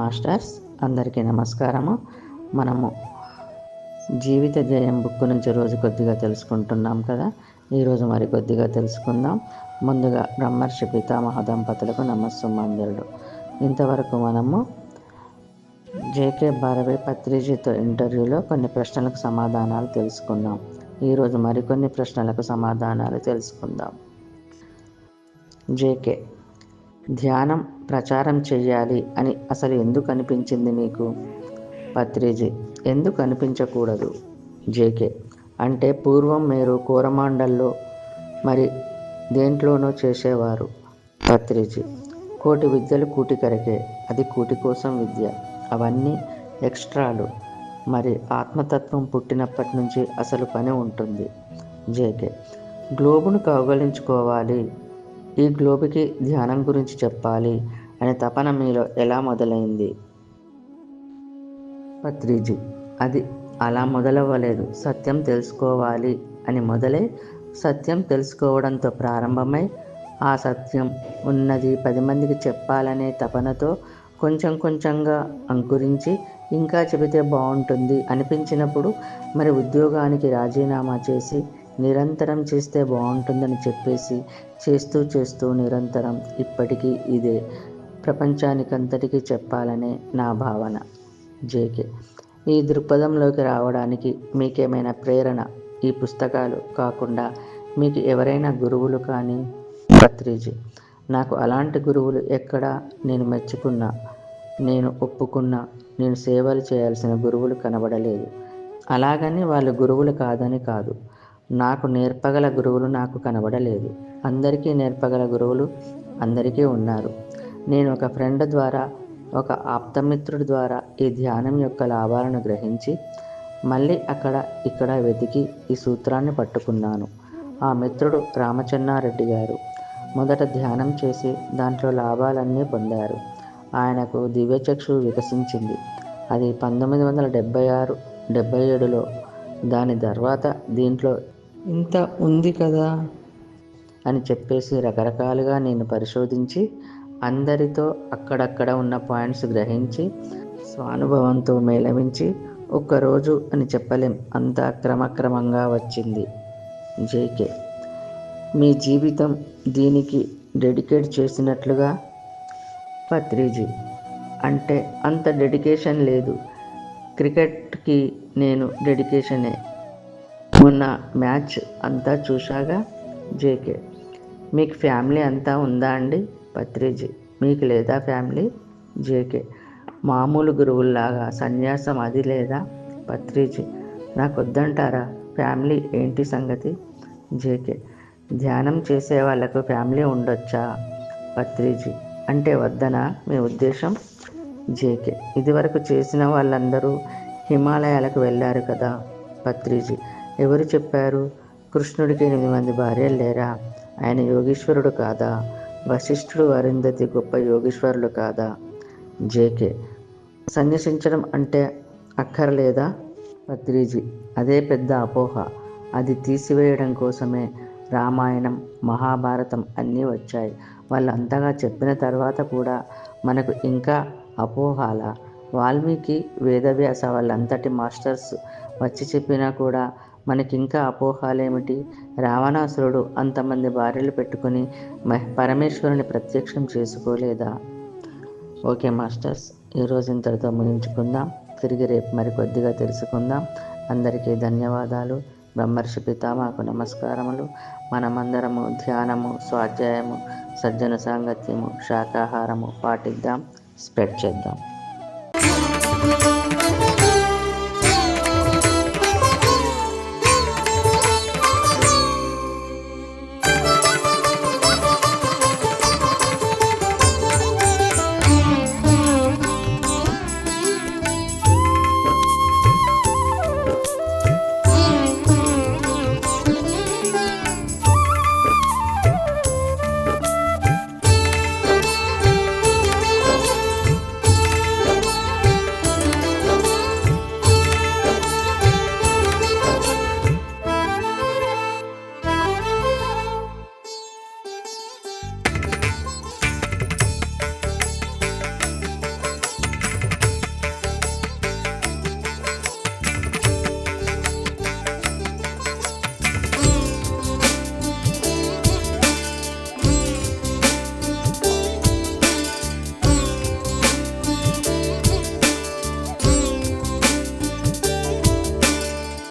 Masters అందరికీ నమస్కారము. మనము జీవిత జయం బుక్ నుంచి రోజు కొద్దిగా తెలుసుకుంటున్నాం కదా. ఈరోజు మరి కొద్దిగా తెలుసుకుందాం. ముందుగా బ్రహ్మర్షి పితామహ దంపతులకు నమస్సుమంజలుడు ఇంతవరకు మనము జేకే భారవి పత్రిజీతో ఇంటర్వ్యూలో కొన్ని ప్రశ్నలకు సమాధానాలు తెలుసుకుందాం ఈరోజు మరికొన్ని ప్రశ్నలకు సమాధానాలు తెలుసుకుందాం. జేకే ధ్యానం ప్రచారం చెయ్యాలి అని అసలు ఎందుకు అనిపించింది మీకు? పత్రిజీ ఎందుకు అనిపించకూడదు? జేకే అంటే పూర్వం మీరు కూరమాండల్లో మరి దేంట్లోనో చేసేవారు. పత్రిజీ కోటి విద్యలు కూటికరకే అది కూటి కోసం విద్య. అవన్నీ ఎక్స్ట్రాలు. మరి ఆత్మతత్వం పుట్టినప్పటి నుంచి అసలు పని ఉంటుంది. జేకే గ్లోబును కౌగలించుకోవాలి. ఈ గ్లోబుకి ధ్యానం గురించి చెప్పాలి అనే తపన మీలో ఎలా మొదలైంది? పత్రిజీ అది అలా మొదలవ్వలేదు. సత్యం తెలుసుకోవాలి అని మొదలై సత్యం తెలుసుకోవడంతో ప్రారంభమై ఆ సత్యం ఉన్నది పది మందికి చెప్పాలనే తపనతో కొంచెం కొంచెంగా అంకురించి ఇంకా చెబితే బాగుంటుంది అనిపించినప్పుడు మరి ఉద్యోగానికి రాజీనామా చేసి నిరంతరం చేస్తే బాగుంటుందని చెప్పేసి చేస్తూ చేస్తూ నిరంతరం ఇప్పటికీ ఇదే ప్రపంచానికంతటికీ చెప్పాలనే నా భావన. జేకే. ఈ దృక్పథంలోకి రావడానికి మీకేమైనా ప్రేరణ? ఈ పుస్తకాలు కాకుండా మీకు ఎవరైనా గురువులు కానీ? పత్రిజీ నాకు అలాంటి గురువులు ఎక్కడా నేను మెచ్చుకున్నా నేను ఒప్పుకున్నా నేను సేవలు చేయాల్సిన గురువులు కనబడలేదు. అలాగని వాళ్ళు గురువులు కాదని కాదు. నాకు నేర్పగల గురువులు నాకు కనబడలేదు. అందరికీ నేర్పగల గురువులు అందరికీ ఉన్నారు. నేను ఒక ఫ్రెండ్ ద్వారా ఒక ఆప్తమిత్రుడి ద్వారా ఈ ధ్యానం యొక్క లాభాలను గ్రహించి మళ్ళీ అక్కడ ఇక్కడ వెతికి ఈ సూత్రాన్ని పట్టుకున్నాను. ఆ మిత్రుడు రామచన్నారెడ్డి గారు మొదట ధ్యానం చేసి దాంట్లో లాభాలన్నీ పొందారు. ఆయనకు దివ్యచక్షు వికసించింది. అది పంతొమ్మిది వందల డెబ్బై ఆరు డెబ్బై ఏడులో దాని తర్వాత దీంట్లో ఇంత ఉంది కదా? అని చెప్పేసి రకరకాలుగా నేను పరిశోధించి అందరితో అక్కడక్కడ ఉన్న పాయింట్స్ గ్రహించి స్వానుభవంతో మేళవించి ఒక్కరోజు అని చెప్పలేం. అంత క్రమక్రమంగా వచ్చింది. జేకే మీ జీవితం దీనికి డెడికేట్ చేసినట్లుగా? పత్రిజీ అంటే అంత డెడికేషన్ లేదు. క్రికెట్కి నేను డెడికేషనే. మొన్న మ్యాచ్ అంతా చూశాగా జేకే. మీకు ఫ్యామిలీ అంతా ఉందా అండి? పత్రిజీ. మీకు లేదా ఫ్యామిలీ? జేకే. మామూలు గురువుల్లాగా సన్యాసం అది లేదా? పత్రిజీ. నాకు వద్దంటారా ఫ్యామిలీ ఏంటి సంగతి? జేకే. ధ్యానం చేసే వాళ్ళకు ఫ్యామిలీ ఉండొచ్చా? పత్రిజీ. అంటే వద్దనా? మీ ఉద్దేశం? జేకే. ఇదివరకు చేసిన వాళ్ళందరూ హిమాలయాలకు వెళ్ళారు కదా? పత్రిజీ. ఎవరు చెప్పారు? కృష్ణుడికి ఎనిమిది మంది భార్యలు లేరా? ఆయన యోగీశ్వరుడు కాదా? వశిష్ఠుడు అరుంధతి గొప్ప యోగీశ్వరులు కాదా? జేకే. సన్యసించడం అంటే అక్కర్లేదా? పత్రిజీ. అదే పెద్ద అపోహ. అది తీసివేయడం కోసమే రామాయణం మహాభారతం అన్నీ వచ్చాయి. వాళ్ళు అంతగా చెప్పిన తర్వాత కూడా మనకు ఇంకా అపోహాల? వాల్మీకి వేదవ్యాస వాళ్ళంతటి మాస్టర్స్ వచ్చి చెప్పినా కూడా మనకింకా అపోహాలేమిటి? రావణాసురుడు అంతమంది భార్యలు పెట్టుకుని పరమేశ్వరుని ప్రత్యక్షం చేసుకోలేదా? ఓకే మాస్టర్స్ ఈరోజు ఇంతటితో ముగించుకుందాం. తిరిగి రేపు మరికొద్దిగా తెలుసుకుందాం. అందరికీ ధన్యవాదాలు. బ్రహ్మర్షి పితామాకు నమస్కారములు. మనమందరము ధ్యానము స్వాధ్యాయము సజ్జన సాంగత్యము శాకాహారము పాటిద్దాం. స్ప్రెడ్ చేద్దాం.